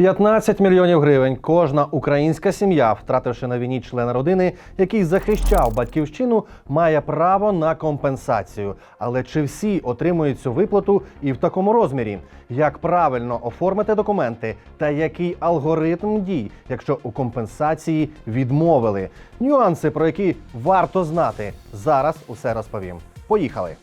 15 мільйонів гривень кожна українська сім'я, втративши на війні члена родини, який захищав батьківщину, має право на компенсацію. Але чи всі отримують цю виплату і в такому розмірі? Як правильно оформити документи та який алгоритм дій, якщо у компенсації відмовили? Нюанси, про які варто знати, зараз усе розповім. Поїхали!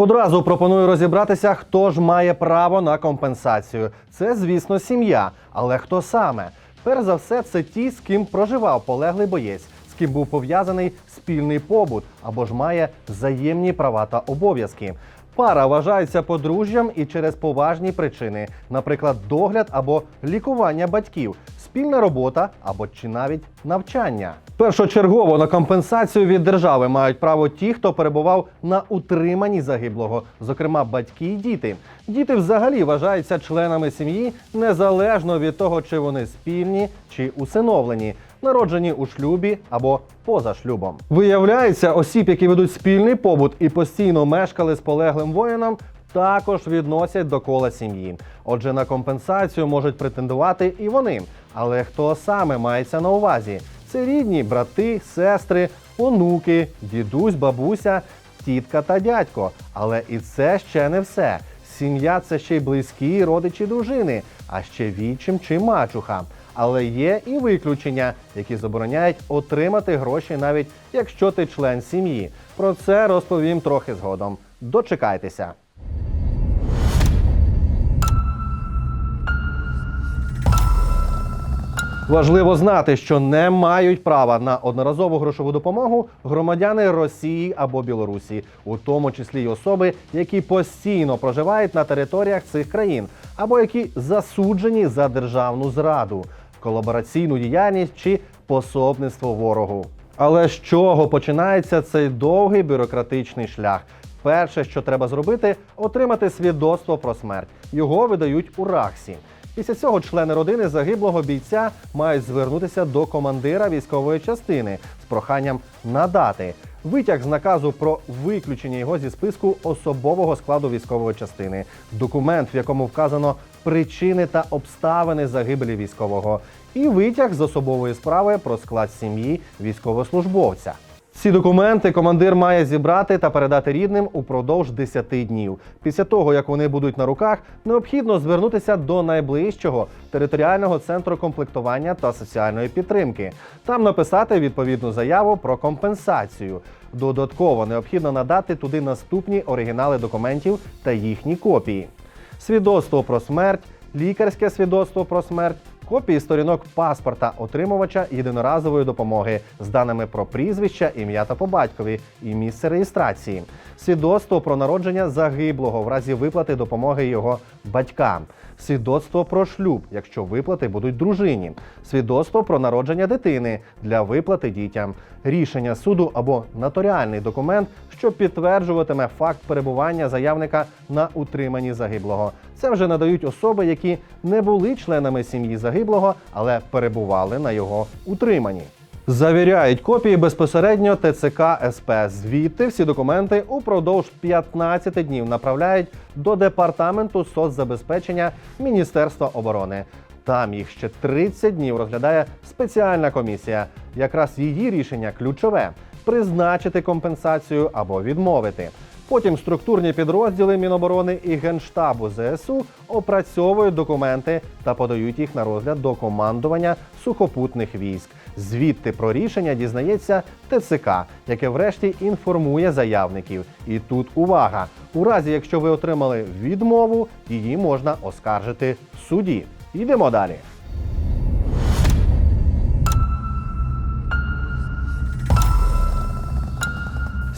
Одразу пропоную розібратися, хто ж має право на компенсацію. Це, звісно, сім'я. Але хто саме? Перш за все, це ті, з ким проживав полеглий боєць, з ким був пов'язаний спільний побут або ж має взаємні права та обов'язки. Пара вважається подружжям і через поважні причини, наприклад, догляд або лікування батьків, спільна робота або чи навіть навчання. Першочергово на компенсацію від держави мають право ті, хто перебував на утриманні загиблого, зокрема батьки і діти. Діти взагалі вважаються членами сім'ї незалежно від того, чи вони спільні чи усиновлені, народжені у шлюбі або поза шлюбом. Виявляється, осіб, які ведуть спільний побут і постійно мешкали з полеглим воїном, також відносять до кола сім'ї. Отже, на компенсацію можуть претендувати і вони. Але хто саме мається на увазі? Це рідні, брати, сестри, онуки, дідусь, бабуся, тітка та дядько. Але і це ще не все. Сім'я це ще й близькі родичі дружини, а ще вічим чи мачуха. Але є і виключення, які забороняють отримати гроші, навіть якщо ти член сім'ї. Про це розповім трохи згодом. Дочекайтеся. Важливо знати, що не мають права на одноразову грошову допомогу громадяни Росії або Білорусі, у тому числі й особи, які постійно проживають на територіях цих країн, або які засуджені за державну зраду, колабораційну діяльність чи пособництво ворогу. Але з чого починається цей довгий бюрократичний шлях? Перше, що треба зробити, отримати свідоцтво про смерть. Його видають у Рахсі. Після цього члени родини загиблого бійця мають звернутися до командира військової частини з проханням надати витяг з наказу про виключення його зі списку особового складу військової частини, документ, в якому вказано причини та обставини загибелі військового, і витяг з особової справи про склад сім'ї військовослужбовця. Ці документи командир має зібрати та передати рідним упродовж 10 днів. Після того, як вони будуть на руках, необхідно звернутися до найближчого територіального центру комплектування та соціальної підтримки. Там написати відповідну заяву про компенсацію. Додатково необхідно надати туди наступні оригінали документів та їхні копії: свідоцтво про смерть, лікарське свідоцтво про смерть. Копії сторінок паспорта отримувача єдиноразової допомоги з даними про прізвище, ім'я та по батькові і місце реєстрації, свідоцтво про народження загиблого в разі виплати допомоги його батькам, свідоцтво про шлюб, якщо виплати будуть дружині, свідоцтво про народження дитини для виплати дітям, рішення суду або нотаріальний документ, що підтверджуватиме факт перебування заявника на утриманні загиблого. Це вже надають особи, які не були членами сім'ї загиблого, але перебували на його утриманні. Завіряють копії безпосередньо ТЦК СП. Звідти всі документи упродовж 15 днів направляють до департаменту соцзабезпечення Міністерства оборони. Там їх ще 30 днів розглядає спеціальна комісія. Якраз її рішення ключове призначити компенсацію або відмовити. Потім структурні підрозділи Міноборони і Генштабу ЗСУ опрацьовують документи та подають їх на розгляд до командування сухопутних військ. Звідти про рішення дізнається ТЦК, яке врешті інформує заявників. І тут увага! У разі, якщо ви отримали відмову, її можна оскаржити в суді. Йдемо далі.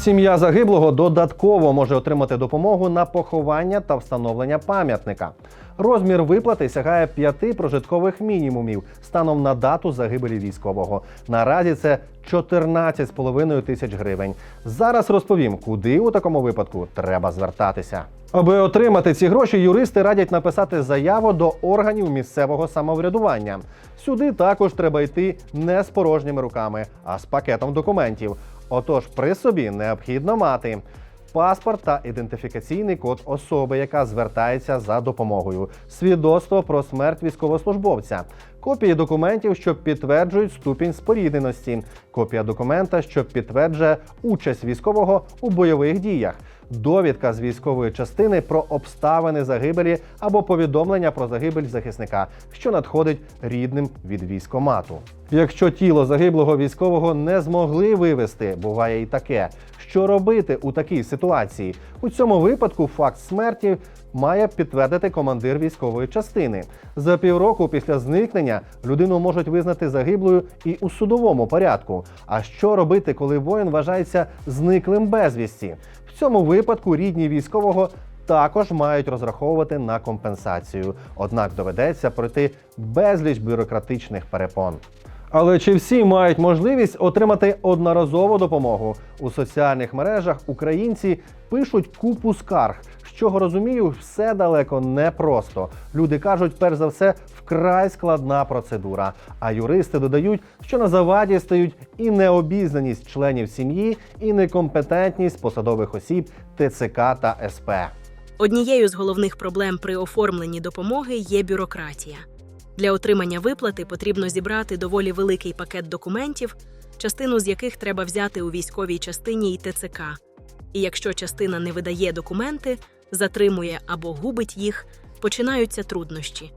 Сім'я загиблого додатково може отримати допомогу на поховання та встановлення пам'ятника. Розмір виплати сягає п'яти прожиткових мінімумів станом на дату загибелі військового. Наразі це 14,5 тисяч гривень. Зараз розповім, куди у такому випадку треба звертатися. Аби отримати ці гроші, юристи радять написати заяву до органів місцевого самоврядування. Сюди також треба йти не з порожніми руками, а з пакетом документів. Отож, при собі необхідно мати паспорт та ідентифікаційний код особи, яка звертається за допомогою, свідоцтво про смерть військовослужбовця, копії документів, що підтверджують ступінь спорідненості, копія документа, що підтверджує участь військового у бойових діях. Довідка з військової частини про обставини загибелі або повідомлення про загибель захисника, що надходить рідним від військомату. Якщо тіло загиблого військового не змогли вивезти, буває і таке. Що робити у такій ситуації? У цьому випадку факт смерті має підтвердити командир військової частини. За півроку після зникнення людину можуть визнати загиблою і у судовому порядку. А що робити, коли воїн вважається зниклим безвісті? В цьому випадку рідні військового також мають розраховувати на компенсацію. Однак доведеться пройти безліч бюрократичних перепон. Але чи всі мають можливість отримати одноразову допомогу? У соціальних мережах українці пишуть купу скарг. З чого розумію, все далеко не просто. Люди кажуть, перш за все, вкрай складна процедура. А юристи додають, що на заваді стають і необізнаність членів сім'ї, і некомпетентність посадових осіб ТЦК та СП. Однією з головних проблем при оформленні допомоги є бюрократія. Для отримання виплати потрібно зібрати доволі великий пакет документів, частину з яких треба взяти у військовій частині і ТЦК. І якщо частина не видає документи, затримує або губить їх, починаються труднощі.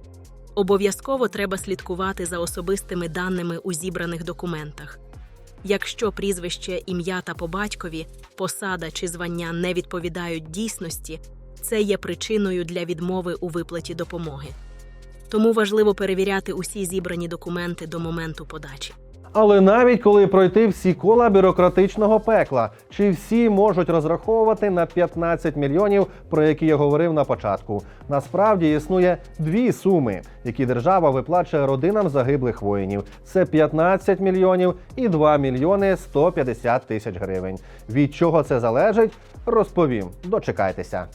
Обов'язково треба слідкувати за особистими даними у зібраних документах. Якщо прізвище, ім'я та по батькові, посада чи звання не відповідають дійсності, це є причиною для відмови у виплаті допомоги. Тому важливо перевіряти усі зібрані документи до моменту подачі. Але навіть коли пройти всі кола бюрократичного пекла, чи всі можуть розраховувати на 15 мільйонів, про які я говорив на початку? Насправді існує дві суми, які держава виплачує родинам загиблих воїнів: це 15 мільйонів і 2 мільйони 150 тисяч гривень. Від чого це залежить, розповім. Дочекайтеся.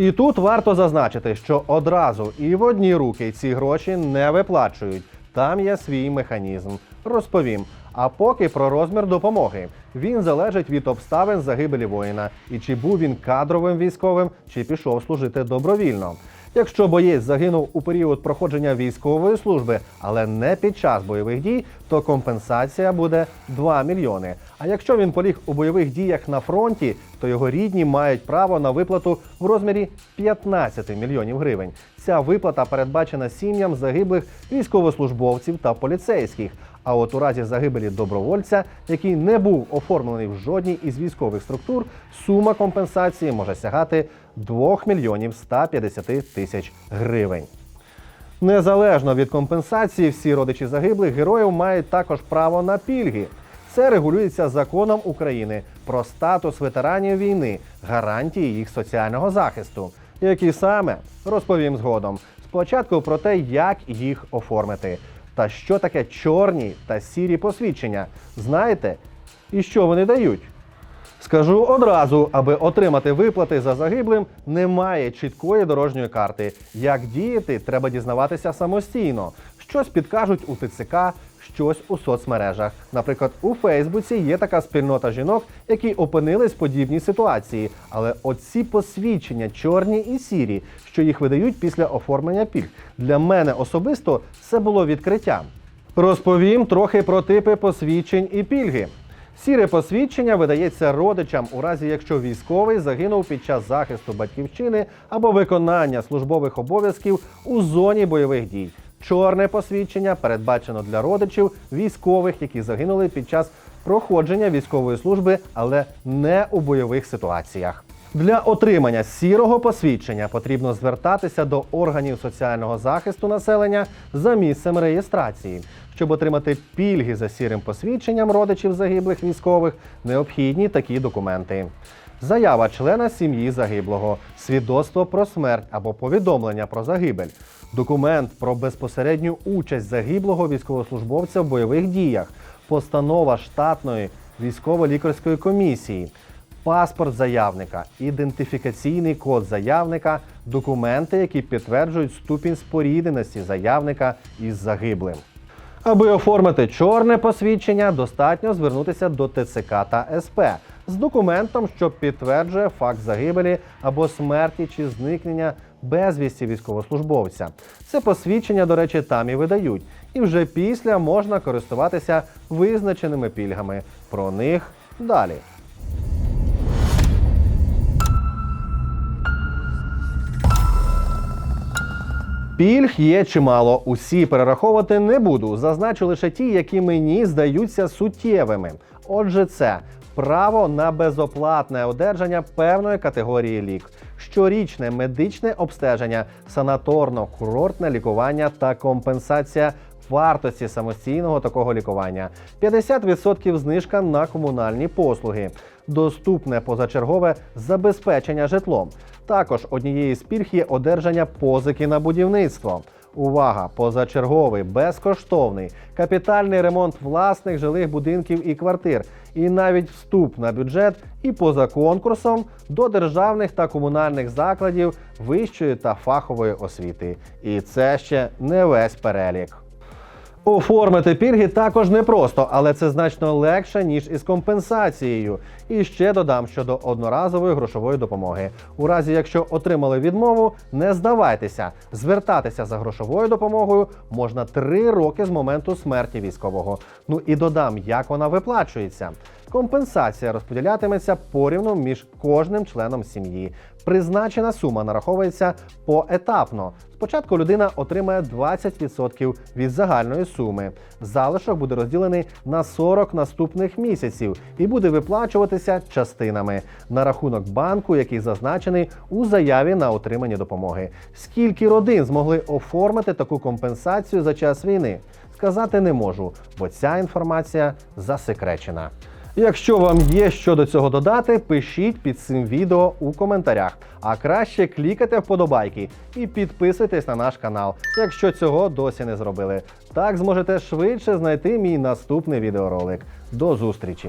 І тут варто зазначити, що одразу і в одні руки ці гроші не виплачують. Там є свій механізм. Розповім. А поки про розмір допомоги. Він залежить від обставин загибелі воїна і чи був він кадровим військовим, чи пішов служити добровільно. Якщо боєць загинув у період проходження військової служби, але не під час бойових дій, то компенсація буде 2 мільйони. А якщо він поліг у бойових діях на фронті, то його рідні мають право на виплату в розмірі 15 мільйонів гривень. Ця виплата передбачена сім'ям загиблих військовослужбовців та поліцейських. А от у разі загибелі добровольця, який не був оформлений в жодній із військових структур, сума компенсації може сягати 2 мільйонів 150 тисяч гривень. Незалежно від компенсації, всі родичі загиблих героїв мають також право на пільги. Це регулюється законом України про статус ветеранів війни, гарантії їх соціального захисту. Які саме розповім згодом. Спочатку про те, як їх оформити, та що таке чорні та сірі посвідчення. Знаєте, і що вони дають? Скажу одразу, аби отримати виплати за загиблим, немає чіткої дорожньої карти. Як діяти, треба дізнаватися самостійно. Щось підкажуть у ТЦК, щось у соцмережах. Наприклад, у Фейсбуці є така спільнота жінок, які опинились в подібній ситуації. Але оці посвідчення чорні і сірі, що їх видають після оформлення пільг, для мене особисто це було відкриттям. Розповім трохи про типи посвідчень і пільги. Сіре посвідчення видається родичам у разі, якщо військовий загинув під час захисту батьківщини або виконання службових обов'язків у зоні бойових дій. Чорне посвідчення передбачено для родичів військових, які загинули під час проходження військової служби, але не у бойових ситуаціях. Для отримання сірого посвідчення потрібно звертатися до органів соціального захисту населення за місцем реєстрації. Щоб отримати пільги за сірим посвідченням родичів загиблих військових, необхідні такі документи. Заява члена сім'ї загиблого, свідоцтво про смерть або повідомлення про загибель, документ про безпосередню участь загиблого військовослужбовця в бойових діях, постанова штатної військово-лікарської комісії, паспорт заявника, ідентифікаційний код заявника, документи, які підтверджують ступінь спорідненості заявника із загиблим. Аби оформити чорне посвідчення, достатньо звернутися до ТЦК та СП з документом, що підтверджує факт загибелі або смерті чи зникнення безвісті військовослужбовця. Це посвідчення, до речі, там і видають. І вже після можна користуватися визначеними пільгами. Про них далі. Пільг є чимало. Усі перераховувати не буду. Зазначу лише ті, які мені здаються суттєвими. Отже, це право на безоплатне одержання певної категорії лік, щорічне медичне обстеження, санаторно-курортне лікування та компенсація вартості самостійного такого лікування, 50% знижка на комунальні послуги, доступне позачергове забезпечення житлом. Також однією з пільг є одержання позики на будівництво. Увага! Позачерговий, безкоштовний, капітальний ремонт власних жилих будинків і квартир, і навіть вступ на бюджет і поза конкурсом до державних та комунальних закладів вищої та фахової освіти. І це ще не весь перелік. Оформити пільги також непросто, але це значно легше, ніж із компенсацією. І ще додам щодо одноразової грошової допомоги. У разі, якщо отримали відмову, не здавайтеся. Звертатися за грошовою допомогою можна три роки з моменту смерті військового. Ну і додам, як вона виплачується. Компенсація розподілятиметься порівну між кожним членом сім'ї. Призначена сума нараховується поетапно. Спочатку людина отримає 20% від загальної суми. Залишок буде розділений на 40 наступних місяців і буде виплачуватися частинами на рахунок банку, який зазначений у заяві на отримання допомоги. Скільки родин змогли оформити таку компенсацію за час війни? Сказати не можу, бо ця інформація засекречена. Якщо вам є що до цього додати, пишіть під цим відео у коментарях. А краще клікайте вподобайки і підписуйтесь на наш канал, якщо цього досі не зробили. Так зможете швидше знайти мій наступний відеоролик. До зустрічі!